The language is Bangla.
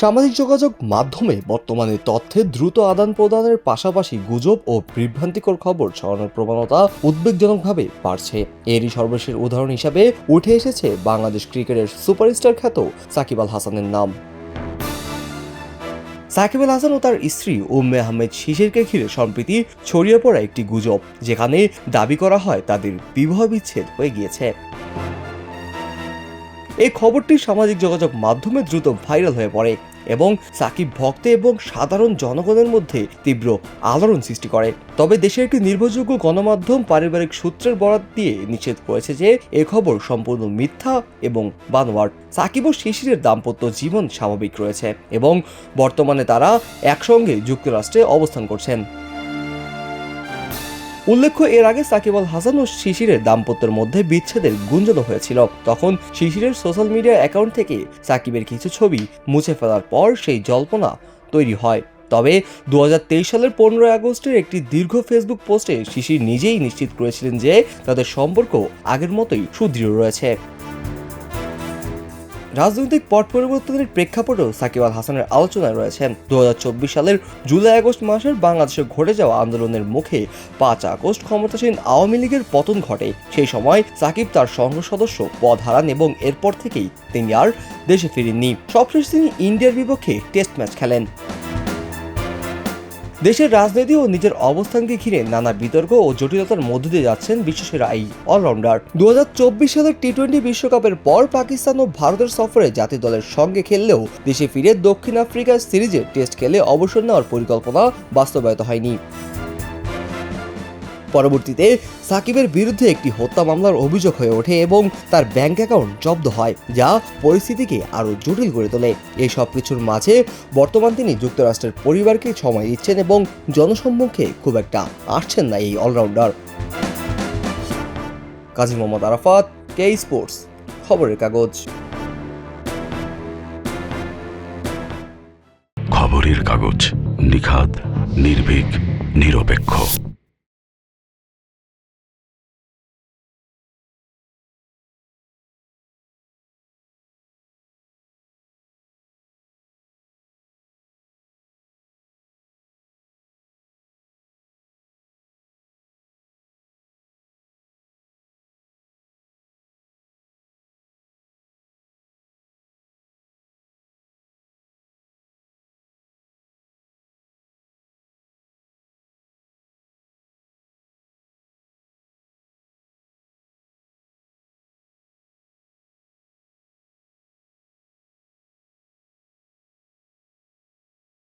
সামাজিক যোগাযোগ মাধ্যমে বর্তমানে তথ্যের দ্রুত আদান প্রদানের পাশাপাশি গুজব ও বিভ্রান্তিকর খবর ছড়ানোর প্রবণতা উদ্বেগজনকভাবে বাড়ছে। এরই সর্বশেষ উদাহরণ হিসাবে উঠে এসেছে বাংলাদেশ ক্রিকেটের সুপারস্টার খ্যাত সাকিব আল হাসানের নাম। সাকিব আল হাসান ও তার স্ত্রী উম্মে আহমেদ শিশিরকে ঘিরে সম্প্রীতি ছড়িয়ে পড়া একটি গুজব, যেখানে দাবি করা হয় তাদের বিবাহ বিচ্ছেদ হয়ে গিয়েছে। এই খবরটি সামাজিক যোগাযোগ মাধ্যমে দ্রুত ভাইরাল হয়ে পড়ে এবং সাকিব ভক্ত এবং সাধারণ জনগণের মধ্যে তীব্র আলোড়ন সৃষ্টি করে। তবে দেশের একটি নির্ভরযোগ্য গণমাধ্যম পারিবারিক সূত্রের বরাত দিয়ে নিষেধ করেছে যে এ খবর সম্পূর্ণ মিথ্যা এবং বানোয়ার সাকিব ও শিশিরের দাম্পত্য জীবন স্বাভাবিক রয়েছে এবং বর্তমানে তারা একসঙ্গে যুক্তরাষ্ট্রে অবস্থান করছেন। উল্লেখ্য, এর আগে সাকিব আল হাসান ও শিশিরের দাম্পত্যের মধ্যে বিচ্ছেদের গুঞ্জনও হয়েছিল। তখন শিশিরের সোশ্যাল মিডিয়া অ্যাকাউন্ট থেকে সাকিবের কিছু ছবি মুছে ফেলার পর সেই জল্পনা তৈরি হয়। তবে দুহাজার তেইশ সালের পনেরোই আগস্টের একটি দীর্ঘ ফেসবুক পোস্টে শিশির নিজেই নিশ্চিত করেছিলেন যে তাদের সম্পর্ক আগের মতোই সুদৃঢ় রয়েছে। রাজনৈতিক পট পরিবর্তনের প্রেক্ষাপটেও সাকিব আল হাসানের আলোচনায় রয়েছেন। দুহাজার চব্বিশ সালের জুলাই আগস্ট মাসের বাংলাদেশে ঘটে যাওয়া আন্দোলনের মুখে পাঁচ আগস্ট ক্ষমতাসীন আওয়ামী লীগের পতন ঘটে। সেই সময় সাকিব তার সংঘ সদস্য পদ হারান এবং এরপর থেকেই তিনি আর দেশে ফিরেননি। সবশেষ তিনি ইন্ডিয়ার বিপক্ষে টেস্ট ম্যাচ খেলেন। দেশের রাজনীতি ও নিজের অবস্থানকে ঘিরে নানা বিতর্ক ও জটিলতার মধ্য দিয়ে যাচ্ছেন বিশ্বসেরা এই অলরাউন্ডার। দু হাজার চব্বিশ সালের টি টোয়েন্টি বিশ্বকাপের পর পাকিস্তান ও ভারতের সফরে জাতীয় দলের সঙ্গে খেললেও দেশে ফিরে দক্ষিণ আফ্রিকার সিরিজে টেস্ট খেলে অবসর নেওয়ার পরিকল্পনা বাস্তবায়িত হয়নি। পরবর্তীতে সাকিবের বিরুদ্ধে একটি হত্যা মামলার অভিযোগ হয়ে ওঠে এবং তার ব্যাংক অ্যাকাউন্ট জব্দ হয়, যা পরিস্থিতিকে আরও জটিল করে তোলে। এই সব কিছুর মাঝে বর্তমান তিনি যুক্তরাষ্ট্রের পরিবারকে সময় দিচ্ছেন এবং জনসম্মুখে খুব একটা আসছেন না এই অলরাউন্ডার। কাজী মোহাম্মদ আরাফাত, কে স্পোর্টস, খবরের কাগজ। খবরের কাগজ, নিখাদ, নির্ভীক, নিরপেক্ষ।